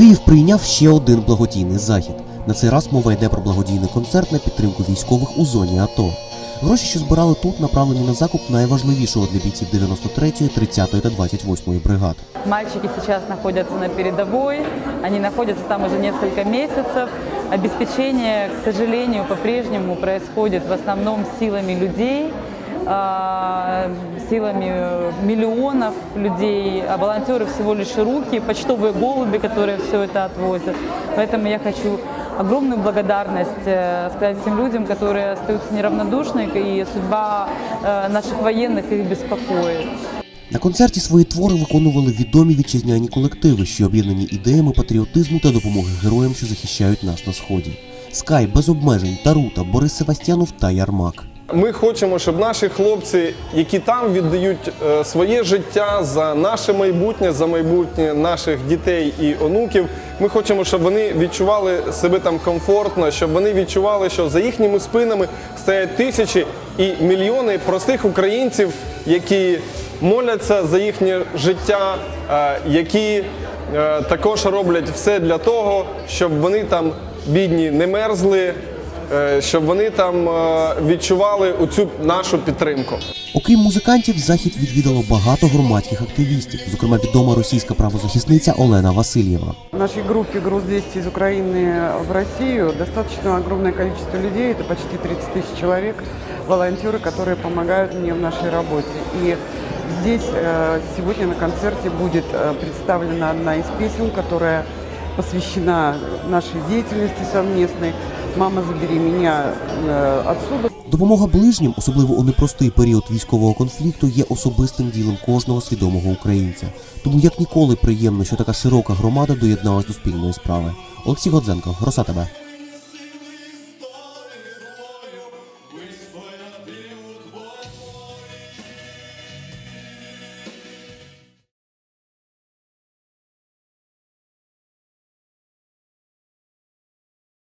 Київ прийняв ще один благодійний захід. На цей раз мова йде про благодійний концерт на підтримку військових у зоні АТО. Гроші, що збирали тут, направлені на закуп найважливішого для бійців 93-ї, 30-ї та 28-ї бригад. Мальчики сейчас находятся на передовой, они находятся там уже несколько месяцев. Обеспечение, к сожалению, по-прежнему происходит в основном силами людей, силами миллионов людей, а волонтеры всего лишь руки, почтовые голуби, которые все это отвозят. Поэтому я хочу огромную благодарность э, сказать всем людям, которые остаются неравнодушны, и судьба э, наших военных их беспокоит. На концерті свої твори виконували відомі вітчизняні колективи, що об'єднані ідеями патріотизму та допомоги героям, що захищають нас на сході. Скай без обмежень, Тарута, Борис Севастьянов та Ярмак. Ми хочемо, щоб наші хлопці, які там віддають е, своє життя за наше майбутнє, за майбутнє наших дітей і онуків. Ми хочемо, щоб вони відчували себе там комфортно, щоб вони відчували, що за їхніми спинами стоять тисячі і мільйони простих українців, які моляться за їхнє життя, е, які е, також роблять все для того, щоб вони там бідні не мерзли. Е, щоб вони там е, відчували оцю нашу підтримку. Окрім музикантів, захід відвідало багато громадських активістів, зокрема відома російська правозахисниця Олена Васильєва. В нашей группе «Груз-200» из Украины в Россию достаточно огромное количество людей, это почти 30 тысяч человек, волонтеры, которые помогают мне в нашей работе. И здесь э, сегодня на концерте будет э, представлена одна из песен, которая посвящена нашей деятельности совместной «Мама, забери мене відсюди. Допомога ближнім, особливо у непростий період військового конфлікту, є особистим ділом кожного свідомого українця. Тому як ніколи приємно, що така широка громада доєдналась до спільної справи. Олексій Годзенко, Роса ТБ.